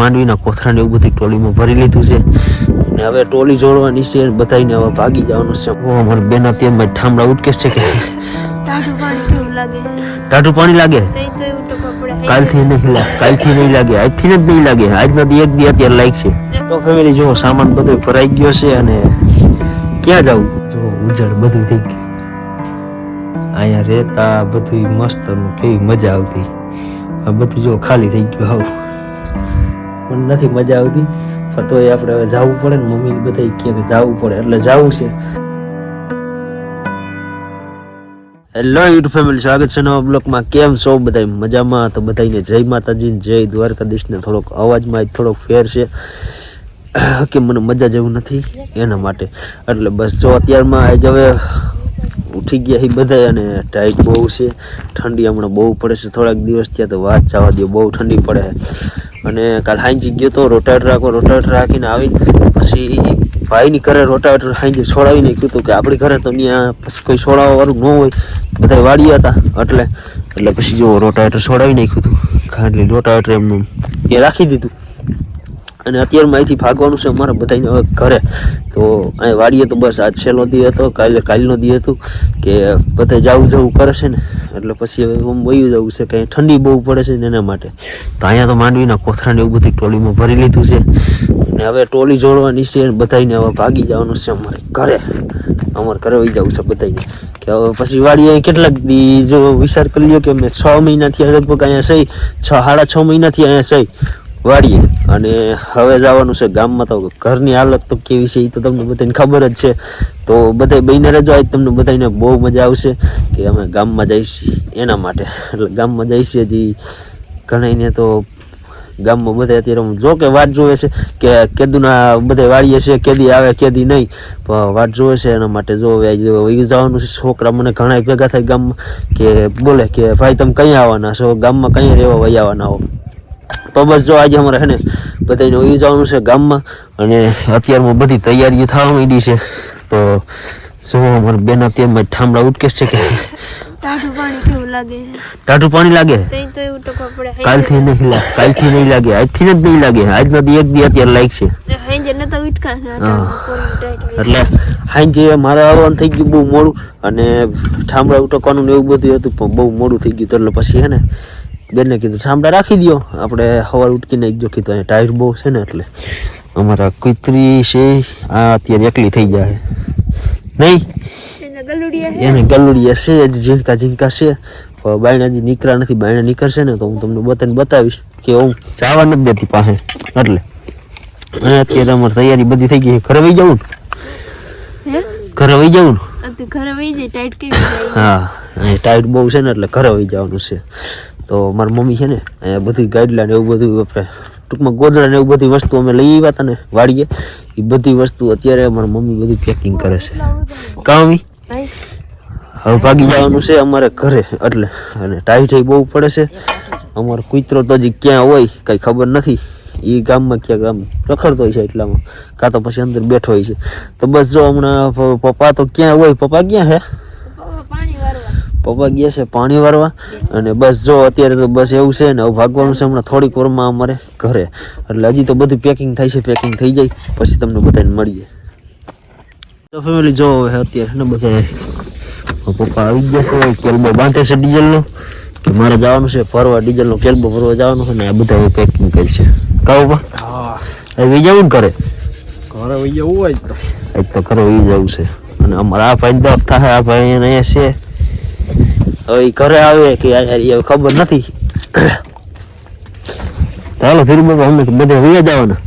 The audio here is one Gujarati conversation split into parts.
માંડવીના કોથળા ને એવું બધું ટોલીમાં ભરી લીધું છે. ને હવે ટોલી જોડવાની છે બધાને હવે ભાગી જવાનું છે. ઓ અમારી બેન અત્યારે ઠામડા ઉટકે છે કે? ટાઢું પાણી લાગે. ટાટું પાણી લાગે? કાલથી નહીં લાગે કાલથી નહીં લાગે આજથી જ નહીં લાગે. આજના દી એક દી અત્યારે લાઈક છે. તો ફેમિલી જો સામાન બધો ભરાઈ ગયો છે અને ક્યાં જવું? જો ઉજળ બધું થઈ ગયું. અહીંયા રહેતા બધું મસ્ત કેવી મજા આવતી. આ બધું જો ખાલી થઈ ગયું. હાવ મને નથી મજા આવતી. પણ તોય આપણે હવે જવું પડે ને મમ્મી બધા કહે કે જવું પડે. એટલે જવું છે. હેલો યુટ્યુબ ફેમિલી સ્વાગત છે નવા બ્લોકમાં. કેમ છો બધા મજામાં? તો બધાને જય માતાજી જય દ્વારકાધીશ ને થોડોક અવાજમાં થોડોક ફેર છે. કે મને મજા જેવું નથી? એના માટે. એટલે બસ જો અત્યારમાં આજ હવે ઉઠી ગયા એ બધા અને ટાઈટ બહુ છે. ઠંડી હમણાં બહુ પડે છે. થોડાક દિવસ થયા તો વાત જવા દો બહુ ઠંડી પડે. અને કાલ હાંજી ગયો તો રોટાવેટર રાખો રોટાવેટર રાખીને આવી. પછી ભાઈની ઘરે રોટાવેટર હાંજી છોડાવી નાખ્યું હતું કે આપણી ઘરે તો ત્યાં કોઈ છોડાવવા વાળું ન હોય. બધા વાડી હતા. એટલે એટલે પછી જો રોટાવેટર છોડાવી નાખ્યું હતું. ખાલી રોટાવેટર એમનું એ રાખી દીધું. અને અત્યારમાં અહીંથી ભાગવાનું છે અમારે બધાને હવે ઘરે. તો અહીં વાડીએ તો બસ આજ છેલ્લો દી હતો, કાલે કાલનો દી હતું કે બધા જવું જવું કરે છે ને, એટલે પછી હવે આમ વયું જવું છે કંઈ ઠંડી બહુ પડે છે ને એના માટે. તો અહીંયા તો માંડવીના કોથરાને એવું બધું ટોલીમાં ભરી લીધું છે. અને હવે ટોલી જોડવાની છે અને બધાને હવે ભાગી જવાનું છે અમારે ઘરે. અમારે ઘરે વહી જવું છે બધાને કે હવે પછી વાડીએ કેટલાક દી જો વિચાર કરી લ્યો કે મેં છ મહિનાથી લગભગ અહીંયા સહી, છ, સાડા છ મહિનાથી અહીંયા સહી. વાડીએ અને હવે જવાનું છે ગામમાં તો ઘરની હાલત તો કેવી છે એ તો તમને બધાને ખબર જ છે. તો બધા બહીને રહેજો આજ તમને બધાને બહુ મજા આવશે કે અમે ગામમાં જઈશ એના માટે. એટલે ગામમાં જઈશ હજી ઘણાઈને તો ગામમાં બધા અત્યારે જો કે વાટ જોવે છે કે કેદુના બધા વાળીએ છે, કેદી આવે, કેદી નહીં. પણ વાટ જોવે છે એના માટે જો જવાનું છે. છોકરા મને ઘણા ભેગા થાય ગામમાં કે બોલે કે, ભાઈ, તમે કંઈ આવવાના છો? ગામમાં કંઈ રહેવા વહી આવવાના હો? તો બસ જો આજે અમારે હેને બધાને વહી જવાનું છે ગામમાં અને અત્યારમાં બધી તૈયારીઓ થવા માંડી છે. તો જો અમારે બેન અત્યારમાં ઠામડા ઉટકે છે કે? ટાટું પાણી લાગે? કાલથી નહીં લાગે કાલથી નહીં લાગે આજથી જ નહીં લાગે આજનો દી એક દી અત્યારે લાઈક છે. એટલે હાંજે મારે આવવાનું થઈ ગયું બહુ મોડું અને ઠામડા ઉટકવાનું એવું બધું હતું પણ બહુ મોડું થઈ ગયું એટલે પછી હે ને બેનને કીધું ઠામડા રાખી દો આપણે સવાર ઉટકીને એક જો કીધું અહીંયા ટાયર બહુ છે ને એટલે અમારા કુતરી છે આ અત્યારે એકલી થઈ જાય. નહીં. એના ગલુડિયા છે હજી ઝીંકા ઝીંકા છે. પણ બાયણા હજી નીકળ્યા નથી બાયણા નીકળશે ને તો હું તમને બતાવીને બતાવીશ કે હું જવા નથી દેતી પાસે. એટલે અને અત્યારે અમારી તૈયારી બધી થઈ ગઈ ઘરે વહી જવું ને? ઘરે વહી જવું ને? ઘરે વહી જાય ટાઈટ કેવી હા અહીં ટાઈટ બહુ છે ને એટલે ઘરે વહી જવાનું છે. તો મારી મમ્મી છે ને બધી ગાઈડલાઈન એવું બધું આપણે, ટૂંકમાં ગોદડા ને એવું બધી વસ્તુ અમે લઈ આવ્યા હતા ને, વાડીએ. એ બધી વસ્તુ અત્યારે મારી મમ્મી બધું પેકિંગ કરે છે. કામી હવે ભાગી જવાનું છે અમારે ઘરે, એટલે, અને ટાઈટ બહુ પડે છે. અમારો કૂતરો તો હજી ક્યાં હોય, કઈ ખબર નથી. એ ગામમાં ક્યાંક આમ રખડતો હોય છે એટલામાં, કાં તો પછી અંદર બેઠો હોય છે. તો બસ જો હમણાં પપ્પા તો ક્યાં હોય, પપ્પા ક્યાં હે? પપ્પા ગયા છે પાણી વારવા. અને બસ જો અત્યારે તો બસ એવું છે ને ભાગવાનું છે હમણાં થોડીક વારમાં અમારે ઘરે. એટલે હજી તો બધું પેકિંગ થાય છે પેકિંગ થઈ જાય. પછી તમને બધાને મળીએ. તો ફેમિલી જો હવે અત્યારે ને બધા પપ્પા આવી ગયા છે કેલ્બો બાંધે છે ડીઝલનો. કે મારે જવાનું છે ફરવા ડીઝલનો કેલ્બો ફરવા જવાનું છે ને આ બધા પેકિંગ કરી છે. કહું પા હા. હવે જવું કરે ઘરે. વહી જવું હોય તો. આજ તો ઘરે ઈ જવું છે. અને અમારા આ ભાઈ થાય આ ભાઈ અહીંયા છે. હવે ઘરે આવે કે યાર ખબર નથી. ચાલો ધીરુભાઈ અમને બધે વૈયા જવાના.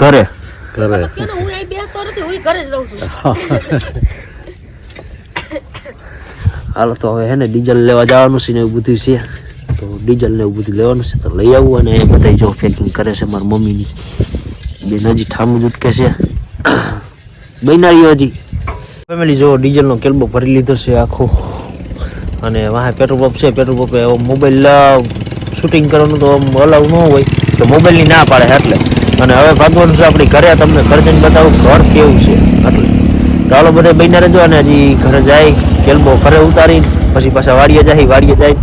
ઘરે. ઘરે. હાલો તો હવે હે ને ડીઝલ લેવા જવાનું છે ને એવું બધું છે. તો ડીઝલ ને એવું બધું લેવાનું છે તો લઈ આવું અને એ બધા જો પેકિંગ કરે છે મારી મમ્મીની. બેન હજી ઠામું જુટકે ઉટકે છે. બન્યા હજી. ફેમિલી જો ડીઝલનો કેલ્બો ભરી લીધો છે આખો. અને વાહે પેટ્રોલ પંપ છે, પેટ્રોલ પંપે મોબાઈલ શૂટિંગ કરવાનું તો અલાવ ન હોય, તો મોબાઈલની ના પાડે એટલે. અને હવે ભાગવાનું છે આપણી ઘરે તમને ઘર જઈને બતાવું, ઘર કેવું છે? એટલે ચાલો બધે બહીને રહેજો અને હજી ઘરે જાય, કેલ્બો ઘરે ઉતારી પછી પાછા વાડીએ જાય વાડીએ જાય.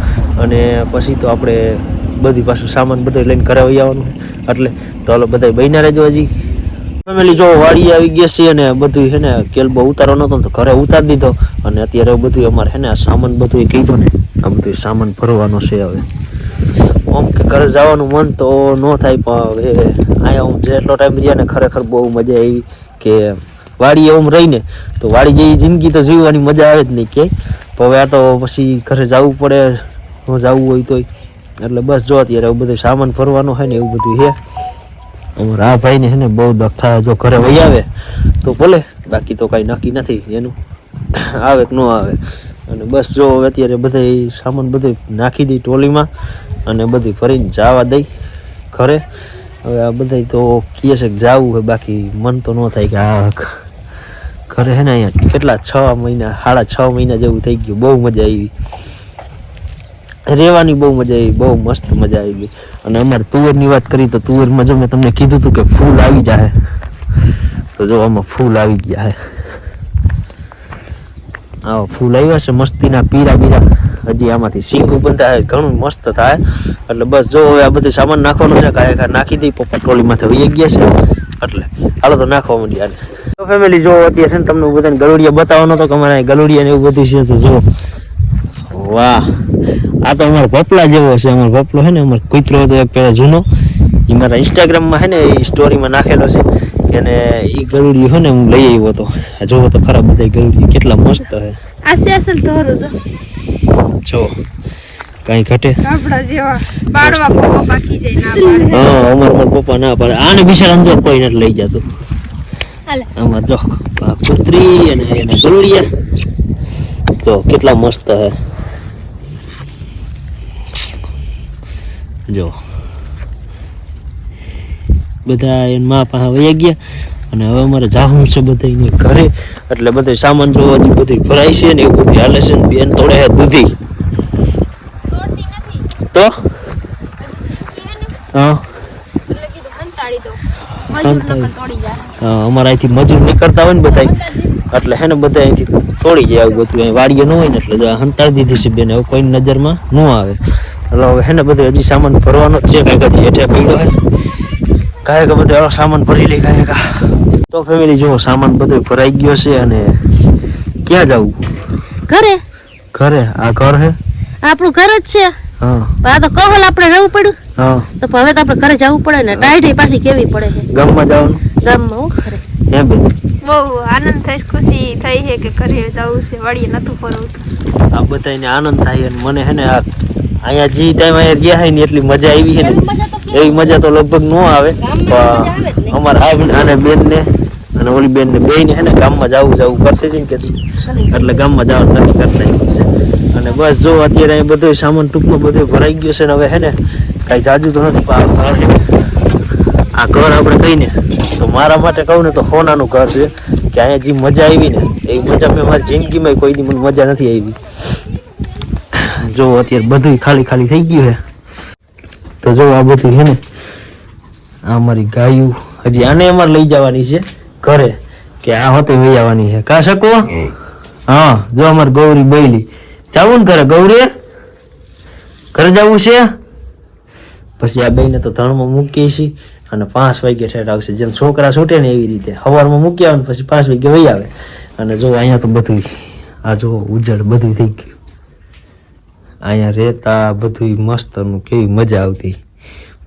અને પછી તો આપણે બધી પાછું સામાન બધું લઈને ઘરે વહી આવવાનું. એટલે તો હાલો બધા બહીના રહેજો હજી. ફેમિલી જો વાડી આવી ગયા છે અને બધું છે ને કેલબો ઉતારો નતો તો ઘરે ઉતારી દીધો. અને અત્યારે બધું અમારે છે ને સામાન બધું કીધું ને. આ બધું સામાન ભરવાનો છે હવે. આમ કે ઘરે જવાનું મન તો ન થાય, પણ હવે અહીંયા હું જેટલો ટાઈમ રહ્યા ને ખરેખર બહુ મજા આવી કે વાડીએ આમ રહીને, તો વાડી જેવી જિંદગી તો જીવવાની મજા આવે જ નહીં કે. હવે આ તો પછી ઘરે જવું પડે જવું હોય તોય. એટલે બસ જો અત્યારે એવું બધું સામાન ભરવાનું હોય ને એવું બધું છે. છે ને બહુ દખ થાય જો ઘરે વહી આવે, તો ભલે, બાકી તો કાંઈ નક્કી નથી એનું. આવે કે ન આવે. અને બસ જો અત્યારે બધે સામાન બધું નાખી દઈ ટોલીમાં અને બધી ફરીને જવા દઈ ઘરે. હવે આ બધા તો કહે છે કે જવું હોય બાકી મન તો ન થાય કે આ ઘરે હે ને અહીંયા કેટલા છ મહિના, સાડા છ મહિના જેવું થઈ ગયું. બહુ મજા આવી. રહેવાની બહુ મજા આવી, બહુ મસ્ત મજા આવી ગઈ. અને અમારે તુવેરની વાત કરી તો તુવેરમાં જો મેં તમને કીધું હતું કે ફૂલ આવી જાય તો જો આમાં ફૂલ આવી ગયા હે. આવો ફૂલ આવ્યા છે, મસ્તીના પીરા બીરા હજી આમાંથી સિંગું થાય, ઘણું મસ્ત થાય. એટલે બસ જો હવે આ બધું સામાન નાખવાનું છે, કાંઈ કાંઈ નાખી દઈ, પપ્પા ટ્રોલીમાંથી વહી ગયા છે. એટલે હાલો તો નાખવા માંડી આને તો ફેમિલી જો અત્યારે છે ને તમને બધાને ગલુડિયા બતાવવાનો તો કે અમારે ગલુડિયા ને એવું બધું છે, તો જો. વાહ. આ તો અમારો પપલા જેવો છે. અમારો પપલો છે ને અમારો કૂતરો હતો એક પેલા જૂનો. એ મારા ઇન્સ્ટાગ્રામમાં છે ને એ સ્ટોરીમાં નાખેલો છે. કે એ ગરુડિયું છે ને હું લઈ આવ્યો હતો. આ જોવો તો ખરાબ બધા ગરુડિયું કેટલા મસ્ત છે. આસે અસલ ધોરો જો. જો કઈ ઘટે. આપડા જેવા પાડવા પપ્પા પાકી જાય ના પાડે. હા અમાર મારા પપ્પા ના પાડે. આને બિચારા જો કોઈ નથી લઈ જતું. આમાં જો કુતરી અને એને ગરુડિયા તો કેટલા મસ્ત છે. જો. બધા એના મા પાસે વયા ગયા અને હવે અમારે જાવું છે બધા ઘરે. એટલે બધે સામાન જો હજી બધું ભરાય છે ને એવું બધું હાલે છે ને બેન તોડે છે દૂધી. તો? હા. અમારા અહીંથી મજૂર નીકળતા હોય ને બધા એટલે હે ને બધા અહીંથી તોડી જાય બધું. વાડીએ ન હોય ને એટલે હંતાડી દીધી છે બેન. હવે કોઈ નજરમાં ન આવે. એટલે હવે હે ને બધું હજી સામાન ભરવાનો છે કાંઈક હજી હેઠે પડ્યો હે. કાંઈક બધું સામાન ભરી લે કા તો ફેમિલી જો સામાન બધું ભરાઈ ગયો છે અને ક્યાં જવું? ઘરે? ઘરે? આ ઘર હે? આપણું ઘર જ છે. હા. આ તો કહલ આપણે રહેવું પડ્યું. હા. તો હવે તો આપણે ઘરે જવું પડે ને ટાઈટ પાછી કેવી પડે છે? ગામમાં જવાનું? ગામમાં હું ઘરે. હે બેન? બહુ આનંદ થઈ ખુશી થઈ છે કે ઘરે જવું છે વાડીએ નતું ફરવું આ બધાને આનંદ થાય અને મને હે ને આ અહીંયા જે ટાઈમ અહીંયા ગયા હોય ને એટલી મજા આવી છે ને. એવી મજા તો લગભગ ન આવે. પણ અમારા આ અને બેન ને અને ઓલી બેન ને બે ને ગામમાં જવું જવું કરતી હતી ને કીધું એટલે ગામમાં જવાનું તમે કરી નાખ્યું છે. અને બસ જો અત્યારે અહીં બધો સામાન ટૂંકમાં બધો ભરાઈ ગયો છે ને હવે હે ને કાંઈ જાજુ તો નથી પણ આ ઘર આ ઘર આપણે કહીને તો મારા માટે કહું ને તો હોનાનું ઘર છે કે અહીંયા જે મજા આવી ને એવી મજા મેં મારી જિંદગીમાં કોઈ દી મને મજા નથી આવી. જો અત્યારે બધું ખાલી ખાલી થઈ ગયું છે. તો જો આ બધું છે ને, આ અમારી ગાયું હજી આને અમારે લઈ જવાની છે ઘરે, કે આ હોતે લઈ આવવાની છે. કા શકો હા, જો અમારે ગૌરી બૈલી. જાવું ને ઘરે ગૌરી ઘરે જવું છે? પછી આ બેને તો ધણમાં મૂકીએ છીએ અને પાંચ વાગે ઠેઠ આવશે. જેમ છોકરા છૂટે ને એવી રીતે. સવારમાં મૂકી આવે ને પછી પાંચ વાગે વહી આવે. અને જો અહીંયા તો બધું આ જો ઉજળ બધું થઈ ગયું. અહીંયા રહેતા બધું મસ્તનું કેવી મજા આવતી.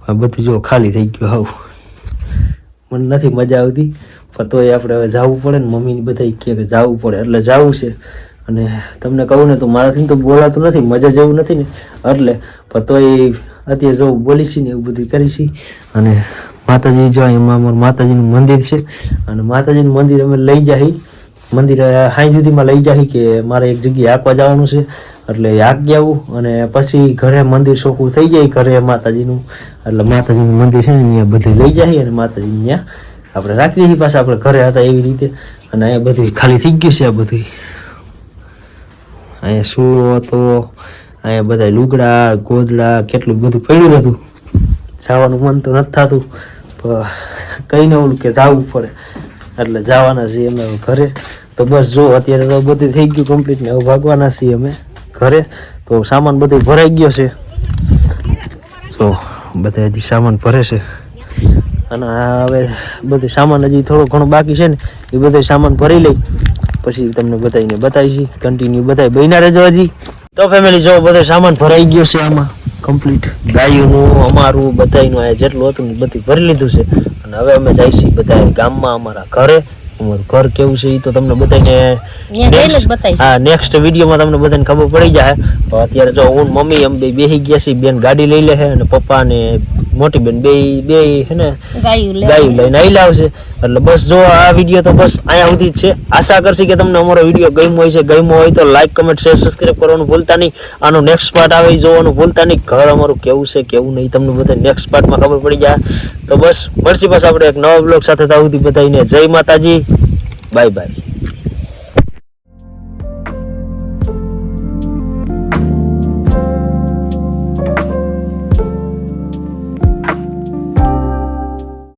આ બધું જો ખાલી થઈ ગયું આવું. મને નથી મજા આવતી, પણ તોય આપણે હવે જવું પડે ને મમ્મીની બધા કહે કે જવું પડે, એટલે જવું છે. અને તમને કહું ને તો મારાથી તો બોલાતું નથી, મજા જેવું નથી ને. એટલે પણ તોય અત્યારે જો બોલી છીએ ને એવું બધું કરી છીએ અને માતાજી જો એમાં અમારું માતાજીનું મંદિર છે. અને માતાજીનું મંદિર અમે લઈ જાય મંદિર હાઈ સુધીમાં લઈ જાય કે મારે એક જગ્યાએ આંકવા જવાનું છે. એટલે આગ આવું અને પછી ઘરે મંદિર ચોખ્ખું થઈ જાય ઘરે માતાજીનું. એટલે માતાજીનું મંદિર છે ને અહીંયા બધું લઈ જાય અને માતાજી ત્યાં આપણે રાખી દઈએ. પાછા આપણે ઘરે હતા એવી રીતે. અને અહીંયા બધું ખાલી થઈ ગયું છે આ બધું. અહીંયા સૂળો હતો, અહીંયા બધા લુગડા, ગોદડા, કેટલું બધું પડ્યું હતું. જવાનું મન તો નથી થતું, પણ કંઈ ને ઓલું કે જવું પડે. એટલે જવાના છીએ અમે ઘરે. તો બસ જો, અત્યારે તો બધું થઈ ગયું કમ્પ્લીટ ને હવે ભાગવાના છીએ અમે. ઘરે. તો સામાન બધું ભરાઈ ગયો છે. તો બધા હજી સામાન ભરે છે. અને હવે બધો સામાન હજી થોડો ઘણો બાકી છે ને, એ બધો સામાન ભરી લઈ. પછી તમને બતાવીને બતાવીશી. કન્ટિન્યુ બતાવી બહેના રહેજો હજી. તો ફેમિલી જો બધો સામાન ભરાઈ ગયો છે આમાં. કમ્પ્લીટ ગાયોનું, અમારું, બધાયનું આ જેટલું હતું ને બધું ભરી લીધું છે. અને હવે અમે જઈશી બધા ગામમાં અમારા ઘરે. અમારું ઘર કેવું છે એ તો તમને બધાને હા નેક્સ્ટ વિડીયોમાં તમને બધાને ખબર પડી જાય. તો અત્યારે જો હું મમ્મી એમ બે બેસી ગયા છે બેન ગાડી લઈ લે છે અને પપ્પા ને મોટી બેન બે બે હે ને? ગાયું લઈને આવી લાવશે એટલે બસ જો આ વીડિયો તો બસ અહીંયા સુધી જ છે. આશા કરશે કે તમને અમારો વીડિયો ગમ્યો હોય છે. ગમ્યો હોય તો લાઈક કમેન્ટ શેર સબસ્ક્રાઈબ કરવાનું ભૂલતા નહીં. આનો નેક્સ્ટ પાર્ટ આવે જોવાનું ભૂલતા નહીં. ઘર અમારું કેવું છે કેવું નહીં તમને બધા નેક્સ્ટ પાર્ટમાં ખબર પડી જાય તો બસ મળશે બસ આપણે એક નવા બ્લોગ સાથે. ત્યાં સુધી બધાને જય માતાજી. Bye bye